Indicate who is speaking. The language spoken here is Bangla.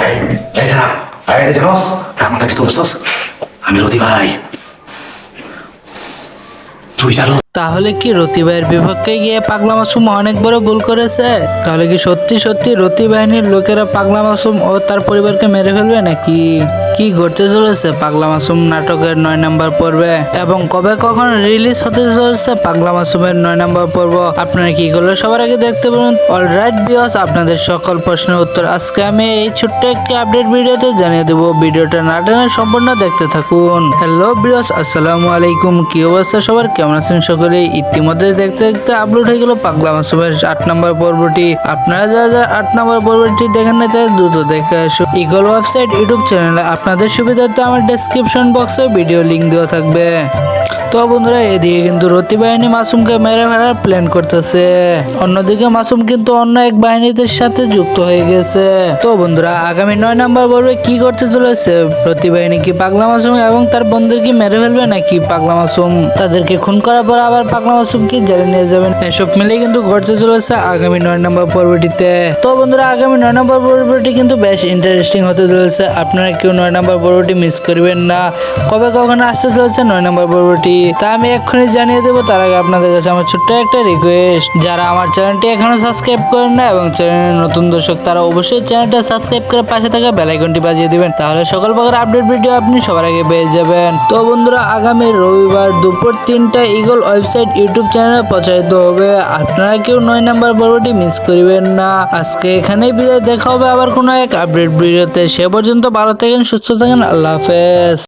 Speaker 1: এই এই সারা এই এই জানোস? মাথা কিছু বসছস আমি রতি ভাই। তুই জানো
Speaker 2: তাহলে কি রতি ভাইয়ের বিপক্ষে গিয়ে পাগলা মাসুম অনেক বড় ভুল করেছে? তাহলে কি সত্যি সত্যি রতি বাহিনীর লোকেরা পাগলা মাসুম ও তার পরিবারকে মেরে ফেলবে নাকি? কি ঘটতে চলেছে পাগলা মাসুম নাটকের নয় নাম্বার পর্বে? এবং কবে কখন রিলিজ হতে চলেছে পাগলা মাসুমের নয় নাম্বার পর্ব? আপনারা কি করলে সবার আগে দেখতে পারেন অলরাইট বিয়স আপনাদের সকল প্রশ্নের উত্তর আজকে আমি এই ছোট্ট একটি আপডেট ভিডিওতে জানিয়ে দেবো। ভিডিওটা না টেনে সম্পূর্ণ দেখতে থাকুন। হ্যালো বিয়স আসসালামু আলাইকুম। কি অবস্থা সবার? কেমন আছেন সকলে? ইতিমধ্যে দেখতে দেখতে আপলোড হয়ে গেল পাগলা মাসুমের আট নম্বর পর্বটি, আপনারা যারা যারা আট নম্বর পর্বটি দেখেন না, তারা দ্রুত দেখে আসুন। ইগল ওয়েবসাইট ইউটিউব চ্যানেলে আপনাদের সুবিধার্থে আমার ডেসক্রিপশন বক্সে ভিডিও লিঙ্ক দেওয়া থাকবে। তো বন্ধুরা, এদিকে কিন্তু রতি বাহিনী মাসুমকে মেরে ফেলার প্ল্যান করতেছে। অন্যদিকে মাসুম কিন্তু অন্য এক বাহিনীদের সাথে যুক্ত হয়ে গেছে। তো বন্ধুরা, আগামী নয় নাম্বার পর্বে কি করতে চলেছে? রতি বাহিনী কি পাগলা মাসুম এবং তার বন্ধুর কি মেরে ফেলবে নাকি পাগলা মাসুম? তাদেরকে খুন করার পর আবার পাগলা মাসুমকে জেলে নিয়ে যাবেন? এসব মিলে কিন্তু ঘটতে চলেছে আগামী নয় নম্বর পর্বটিতে। তো বন্ধুরা, আগামী নয় নম্বর পর্বটি কিন্তু বেশ ইন্টারেস্টিং হতে চলেছে। আপনারা কেউ নয় নম্বর পর্বটি মিস করবেন না। কবে কখন আসতে চলেছে নয় নম্বর পর্বটি? তা আমি এক্ষুনি জানিয়ে দেবো, তার আগে আপনাদের কাছে আমার ছোট্ট একটা রিকোয়েস্ট যারা আমার চ্যানেলটি এখনও সাবস্ক্রাইব করেন না এবং চ্যানেলের নতুন দর্শক, তারা অবশ্যই চ্যানেলটা সাবস্ক্রাইব করে পাশে থাকা বেল আইকনটি বাজিয়ে দিবেন। তাহলে সকল প্রকার আপডেট ভিডিও আপনি সবার আগে পেয়ে যাবেন। তো বন্ধুরা, আগামী রবিবার দুপুর তিনটা ইগল ওয়েবসাইট ইউটিউব চ্যানেলে প্রচারিত হবে। আপনারা কেউ নয় নাম্বার পর্বটি মিস করিবেন না। আজকে এখানেই বিদায়, দেখা হবে আবার কোনো এক আপডেট ভিডিওতে সে পর্যন্ত ভালো থাকেন, সুস্থ থাকেন, আল্লাহ হাফেজ।